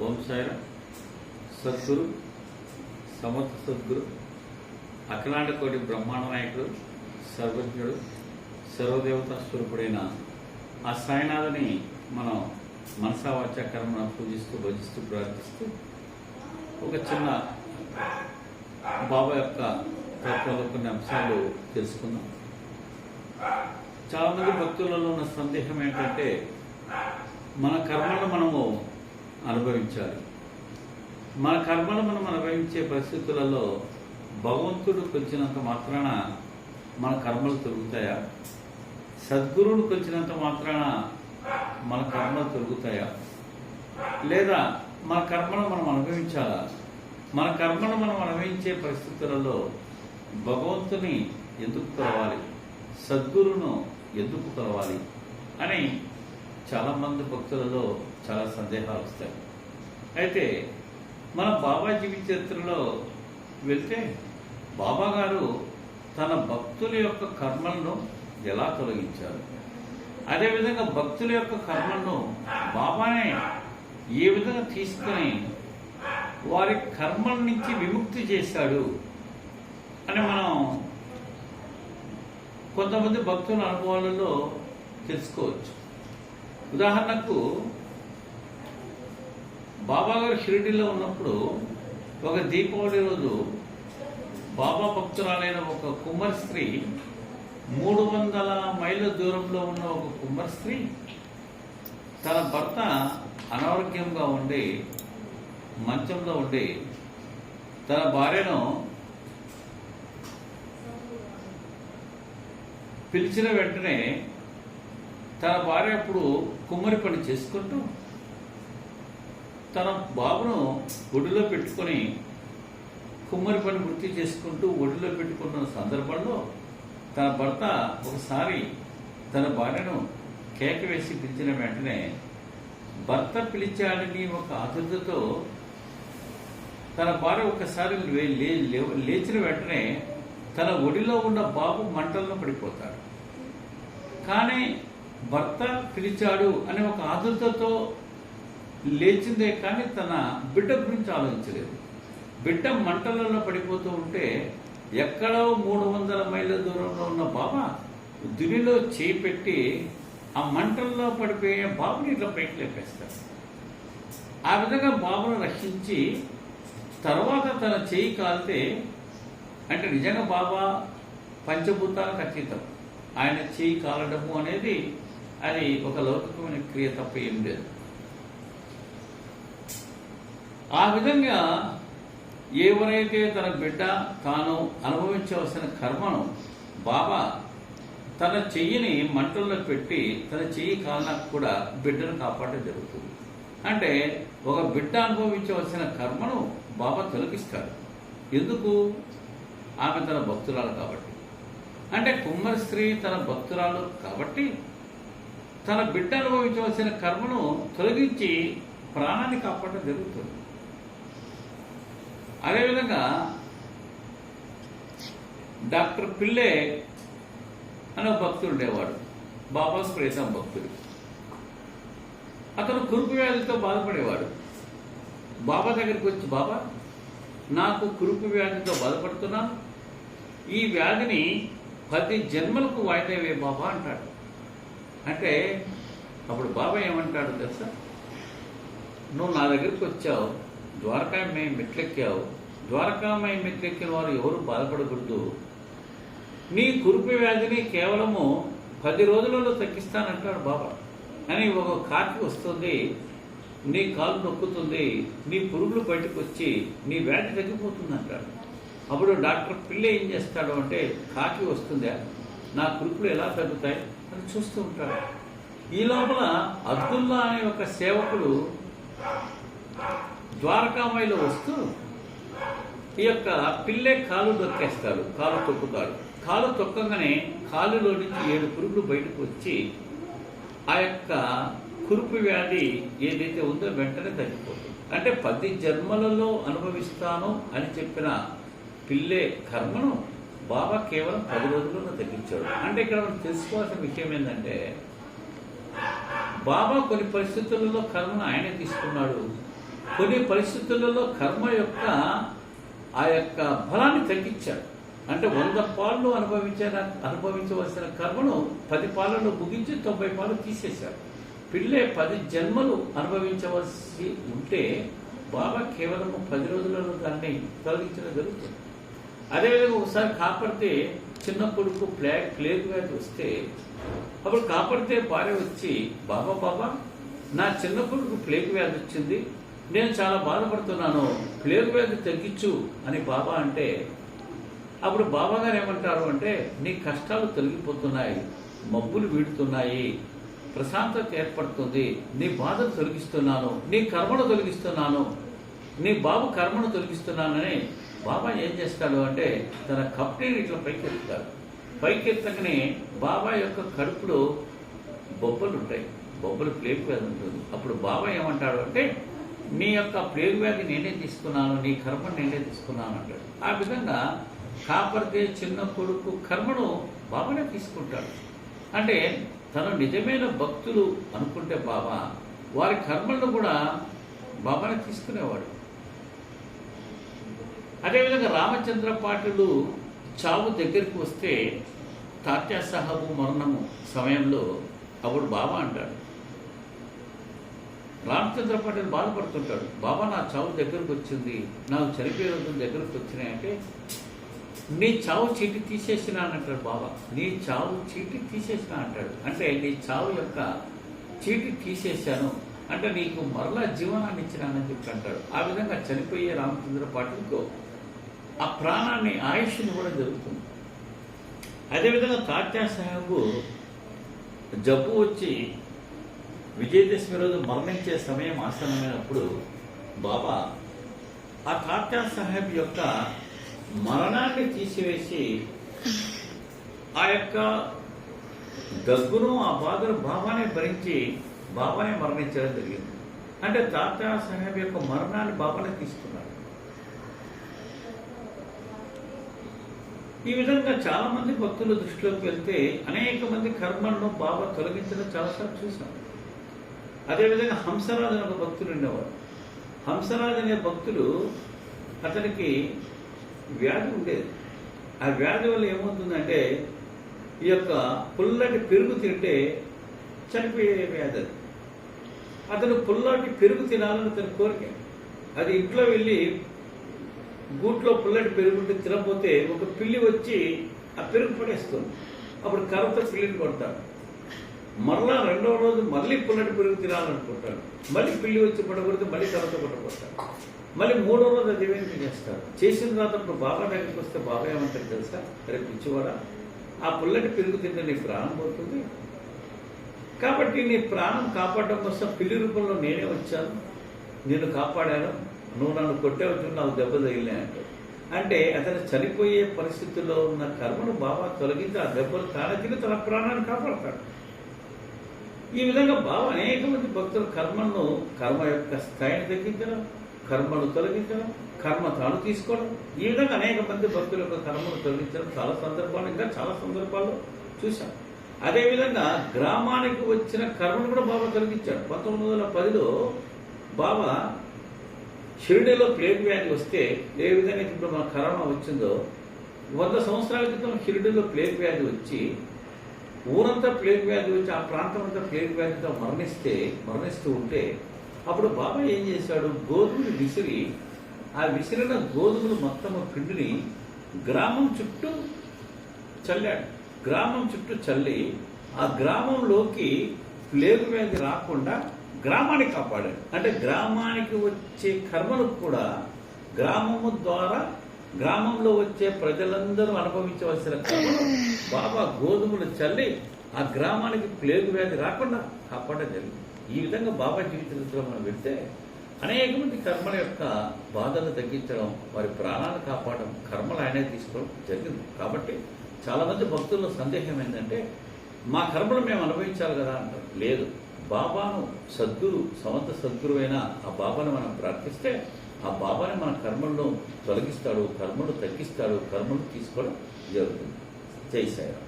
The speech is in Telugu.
ఓం సాయిర సద్గురు సమర్థ సద్గురు అఖిలాండ కోటి బ్రహ్మాండ నాయకుడు సర్వజ్ఞుడు సర్వదేవతా స్వరూపుడైన ఆ సాయినాథుని మనం మనసా వాచ పూజిస్తూ భజిస్తూ ప్రార్థిస్తూ ఒక చిన్న బాబా యొక్క తత్వంలో కొన్ని అంశాలు తెలుసుకుందాం. చాలామంది భక్తులలో ఉన్న సందేహం ఏంటంటే మన కర్మను మనము అనుభవించాలి. మన కర్మను మనం అనుభవించే పరిస్థితులలో భగవంతుడు కొలిచినంత మాత్రాన మన కర్మలు తొలుగుతాయా? సద్గురువుడు కొలిచినంత మాత్రాన మన కర్మలు తొలుగుతాయా? లేదా మన కర్మను మనం అనుభవించాలా? మన కర్మను మనం అనుభవించే పరిస్థితులలో భగవంతుని ఎందుకు కలవాలి సద్గురును ఎందుకు కలవాలి అని చాలామంది భక్తులలో చాలా సందేహాలు వస్తాయి. అయితే మన బాబా జీవిత చరిత్రలో వెళ్తే బాబా గారు తన భక్తుల యొక్క కర్మలను ఎలా తొలగించారు? అదేవిధంగా భక్తుల యొక్క కర్మలను బాబానే ఏ విధంగా తీసుకొని వారి కర్మల నుంచి విముక్తి చేశాడు అని మనం కొంతమంది భక్తుల అనుభవాలలో తెలుసుకోవచ్చు. ఉదాహరణకు బాబా గారు షిరిడీలో ఉన్నప్పుడు ఒక దీపావళి రోజు బాబా భక్తురాలైన ఒక కుమ్మరి స్త్రీ మూడు వందల మైళ్ళ దూరంలో ఉన్న ఒక కుమ్మరి స్త్రీ తన భర్త అనారోగ్యంగా ఉండి మంచంలో ఉండి తన భార్యను పిలిచిన వెంటనే తన భార్య అప్పుడు కుమ్మరి పని చేసుకుంటూ తన బాబును ఒడిలో పెట్టుకొని కుమ్మరి పని వృత్తి చేసుకుంటూ ఒడిలో పెట్టుకున్న సందర్భంలో తన భర్త ఒకసారి తన భార్యను కేక వేసి పిలిచిన వెంటనే భర్త పిలిచాడని ఒక ఆతృతతో తన భార్య ఒకసారి లేచిన వెంటనే తన ఒడిలో ఉన్న బాబు మంటల్లో పడిపోతాడు. కానీ భర్త పిలిచాడు అనే ఒక ఆదుతతో లేచిందే కానీ తన బిడ్డ గురించి ఆలోచించలేదు. బిడ్డ మంటలలో పడిపోతూ ఉంటే ఎక్కడో మూడు వందల మైళ్ళ దూరంలో ఉన్న బాబా దునిలో చేయి పెట్టి ఆ మంటల్లో పడిపోయే బాబుని ఇట్లా పైకి లేపేస్తాడు ఆ విధంగా బాబును రక్షించి తర్వాత తన చేయి కాలితే అంటే నిజంగా బాబా పంచభూతాలకు అతీతం. ఆయన చేయి కాలడము అనేది అది ఒక లౌకికమైన క్రియ తప్ప ఏం లేదు. ఆ విధంగా ఎవరైతే తన బిడ్డ తాను అనుభవించవలసిన కర్మను బాబా తన చెయ్యిని మంటల్లో పెట్టి తన చెయ్యి కాలనకు కూడా బిడ్డను కాపాడడం జరుగుతుంది. అంటే ఒక బిడ్డ అనుభవించవలసిన కర్మను బాబా తొలగిస్తాడు ఎందుకు? ఆమె తన భక్తురాలు కాబట్టి. అంటే కుమ్మరి స్త్రీ తన భక్తురాలు కాబట్టి తన బిడ్డ అనుభవించవలసిన కర్మను తొలగించి ప్రాణాన్ని కాపాడడం జరుగుతుంది. అదేవిధంగా డాక్టర్ పిల్లే అనే ఒక భక్తుడు ఉండేవాడు. బాబా ప్రేతం భక్తుడు. అతను కురుపు వ్యాధితో బాధపడేవాడు. బాబా దగ్గరికి వచ్చి బాబా నాకు కురుపు వ్యాధితో బాధపడుతున్నాను. ఈ వ్యాధిని పది జన్మలకు వాయిదా వే బాబా అంటాడు. అంటే అప్పుడు బాబా ఏమంటాడు తెలుసా? నువ్వు నా దగ్గరికి వచ్చావు ద్వారకామయ్య మెట్లెక్కావు. ద్వారకామయ్య మెట్లెక్కిన వారు ఎవరు బాధపడకూడదు. నీ కురుపు వ్యాధిని కేవలము పది రోజులలో తగ్గిస్తానంటాడు బాబా. అని ఒక కాకి వస్తుంది నీ కాలు నొక్కుతుంది నీ పురుగులు బయటకు వచ్చి నీ వ్యాధి తగ్గిపోతుంది అంటాడు అప్పుడు డాక్టర్ పిల్ల ఏం చేస్తాడు అంటే కాకి వస్తుందా? నా కురుపులు ఎలా తగ్గుతాయి? చూస్తూ ఉంటాడు ఈ లోపల అబ్దుల్లా అనే ఒక సేవకుడు ద్వారకామాయిలో వస్తూ ఈ యొక్క పిల్లే కాలు దొక్కేస్తాడు కాలు తొక్కుతాడు. కాలు తొక్కగానే కాలులో నుంచి ఏడు పురుగులు బయటకు వచ్చి ఆ యొక్క కురుపు వ్యాధి ఏదైతే ఉందో వెంటనే తగ్గిపోతుంది. అంటే పది జన్మలలో అనుభవిస్తాను అని చెప్పిన పిల్లే కర్మను బాబా కేవలం పది రోజుల్లో తగ్గించాడు అంటే ఇక్కడ మనం తెలుసుకోవాల్సిన విషయం ఏంటంటే బాబా కొన్ని పరిస్థితులలో కర్మను ఆయనే తీసుకున్నాడు. కొన్ని పరిస్థితులలో కర్మ యొక్క ఆ యొక్క బలాన్ని తగ్గించాడు. అంటే వంద పాళ్ళు అనుభవించిన అనుభవించవలసిన కర్మను పది పాలలో ముగించి తొంభై పాలు తీసేశాడు. పిల్లే పది జన్మలు అనుభవించవలసి ఉంటే బాబా కేవలం పది రోజులలో దాన్ని తొలగించడం జరుగుతుంది. అదేవిధంగా ఒకసారి కాపాడితే చిన్న కొడుకు ప్లే ప్లేగ్ వ్యాధి వస్తే అప్పుడు కాపాడితే భార్య వచ్చి బాబా బాబా నా చిన్న కొడుకు ప్లేగ్ వ్యాధి వచ్చింది. నేను చాలా బాధపడుతున్నాను. ప్లేగ్ వ్యాధి తగ్గించు అని బాబా అంటే అప్పుడు బాబా గారు ఏమంటారు అంటే నీ కష్టాలు తొలగిపోతున్నాయి. మబ్బులు వీడుతున్నాయి. ప్రశాంతత ఏర్పడుతుంది. నీ బాధను తొలగిస్తున్నాను. నీ కర్మను తొలగిస్తున్నాను. నీ బాబు కర్మను తొలగిస్తున్నానని బాబాయ్ ఏం చేస్తాడు అంటే తన కప్టీని ఇట్లా పైకెత్తుతాడు. పైకెత్తకనే బాబాయ్ యొక్క కడుపులో బొబ్బలు ఉంటాయి. బొబ్బలు ప్లేగ్ వ్యాధి ఉంటుంది. అప్పుడు బాబాయ్ ఏమంటాడు అంటే నీ యొక్క ప్లేగ్ వ్యాధి నేనే తీసుకున్నాను నీ కర్మను నేనే తీసుకున్నాను అంటాడు. ఆ విధంగా కాపరితే చిన్న కొడుకు కర్మను బాబానే తీసుకుంటాడు. అంటే తను నిజమైన భక్తులు అనుకుంటే బాబా వారి కర్మలను కూడా బాబానే తీసుకునేవాడు. అదేవిధంగా రామచంద్ర పాటుడు చావు దగ్గరికి వస్తే తాత్యా సాహబు మరణము సమయంలో అప్పుడు బాబా అంటాడు. రామచంద్ర పాటిల్ బాధపడుతుంటాడు. బాబా నా చావు దగ్గరకు వచ్చింది. నాకు చనిపోయే రోజులు దగ్గరకు వచ్చినాయంటే నీ చావు చీటి తీసేసిన అంటాడు బాబా. నీ చావు చీటి తీసేసిన అంటాడు. అంటే నీ చావు యొక్క చీటి తీసేశాను. అంటే నీకు మరలా జీవనాన్ని ఇచ్చినానని చెప్పి అంటాడు. ఆ విధంగా చనిపోయే రామచంద్ర పాటిల్కు ఆ ప్రాణాన్ని ఆయుష్ని కూడా జరుగుతుంది. అదేవిధంగా తాత్యా సాహెబు జబ్బు వచ్చి విజయదశమి రోజు మరణించే సమయం ఆసనమైనప్పుడు బాబా ఆ తాత్యా సాహెబ్ యొక్క మరణాన్ని తీసివేసి ఆ యొక్క దగ్గును ఆ బాధను బాబానే భరించి బాబానే మరణించడం జరిగింది. అంటే తాత్యా సాహెబ్ యొక్క మరణాన్ని బాబానే తీసుకున్నాడు ఈ విధంగా చాలా మంది భక్తుల దృష్టిలోకి వెళ్తే అనేక మంది కర్మలను బాబా తొలగించడం చాలాసార్లు చూసాం అదేవిధంగా హంసరాజు అనే ఒక భక్తుడు ఉండేవాడు. హంసరాజు అనే భక్తులు అతనికి వ్యాధి ఉండేది. ఆ వ్యాధి వల్ల ఏమవుతుందంటే ఈ యొక్క పుల్లటి పెరుగు తింటే చనిపోయే వ్యాధి అది. అతను పుల్లటి పెరుగు తినాలని అతని కోరిక. అది ఇంట్లో వెళ్ళి గూట్లో పుల్లటి పెరుగుంటే తినకపోతే ఒక పిల్లి వచ్చి ఆ పెరుగు పడేస్తుంది. అప్పుడు కర్రతో పిల్లిని కొడతాడు మరలా రెండవ రోజు మళ్ళీ పుల్లటి పెరుగు తినాలనుకుంటాడు మళ్ళీ పిల్లి వచ్చి పడగొడితే మళ్ళీ కర్రతో కొట్టబడతాడు మళ్ళీ మూడో రోజు అది ఏమైనా చేస్తారు చేసిన తర్వాత ఇప్పుడు బాబా దగ్గరికి వస్తే బాబా ఏమంటారు తెలుసా? రేపు పిచ్చివాడా ఆ పుల్లటి పెరుగు తింటే నీ ప్రాణం పోతుంది. కాబట్టి నీ ప్రాణం కాపాడడం కోసం పిల్లి రూపంలో నేనే వచ్చాను. నేను కాపాడాను. నువ్వు నన్ను కొట్టేవచ్చు నాకు దెబ్బ తగిలినాయి అంటాడు. అంటే అతను చనిపోయే పరిస్థితుల్లో ఉన్న కర్మను బాబా తొలగించి ఆ దెబ్బలు తానతిని తన ప్రాణాన్ని కాపాడతాడు. ఈ విధంగా బాబా అనేక మంది భక్తులు కర్మను కర్మ యొక్క స్థాయిని తగ్గించడం కర్మను తొలగించడం కర్మ తాను తీసుకోవడం ఈ విధంగా అనేక మంది భక్తుల యొక్క కర్మను తొలగించడం చాలా సందర్భాలు ఇంకా చాలా సందర్భాల్లో చూశాం. అదేవిధంగా గ్రామానికి వచ్చిన కర్మను కూడా బాబా తొలగించాడు. పంతొమ్మిది వందల పదిలో బాబా షిరిడీలో ప్లేగ్ వ్యాధి వస్తే ఏ విధంగా ఇప్పుడు మన కరోనా వచ్చిందో వంద సంవత్సరాల క్రితం షిరిడీలో ప్లేగ్ వ్యాధి వచ్చి ఊరంతా ప్లేగ్ వ్యాధి వచ్చి ఆ ప్రాంతం అంతా ప్లేగ్ వ్యాధితో మరణిస్తే మరణిస్తూ ఉంటే అప్పుడు బాబా ఏం చేశాడు? గోధుమలు విసిరి ఆ విసిరిన గోధుమలు మొత్తం పిండిని గ్రామం చుట్టూ చల్లాడు. గ్రామం చుట్టూ చల్లి ఆ గ్రామంలోకి ప్లేగు వ్యాధి రాకుండా గ్రామాన్ని కాపాడాడు అంటే గ్రామానికి వచ్చే కర్మలకు కూడా గ్రామము ద్వారా గ్రామంలో వచ్చే ప్రజలందరూ అనుభవించవలసిన కర్మలు బాబా గోధుమలు చల్లి ఆ గ్రామానికి ప్లేగు వ్యాధి రాకుండా కాపాడడం జరిగింది. ఈ విధంగా బాబా జీవితంలో మనం వెళ్తే అనేక మంది కర్మల యొక్క బాధలు తగ్గించడం వారి ప్రాణాలు కాపాడడం కర్మలు ఆయనే తీసుకోవడం జరిగింది. కాబట్టి చాలామంది భక్తుల్లో సందేహం ఏంటంటే మా కర్మలు మేము అనుభవించాలి కదా అంటారు. లేదు. బాబాను సద్గురు సమంత సద్గురు అయిన ఆ బాబాను మనం ప్రార్థిస్తే ఆ బాబాని మన కర్మలను తొలగిస్తాడు కర్మలు తగ్గిస్తాడు కర్మలు తీసుకోవడం జరుగుతుంది. జై సాయిరామ్.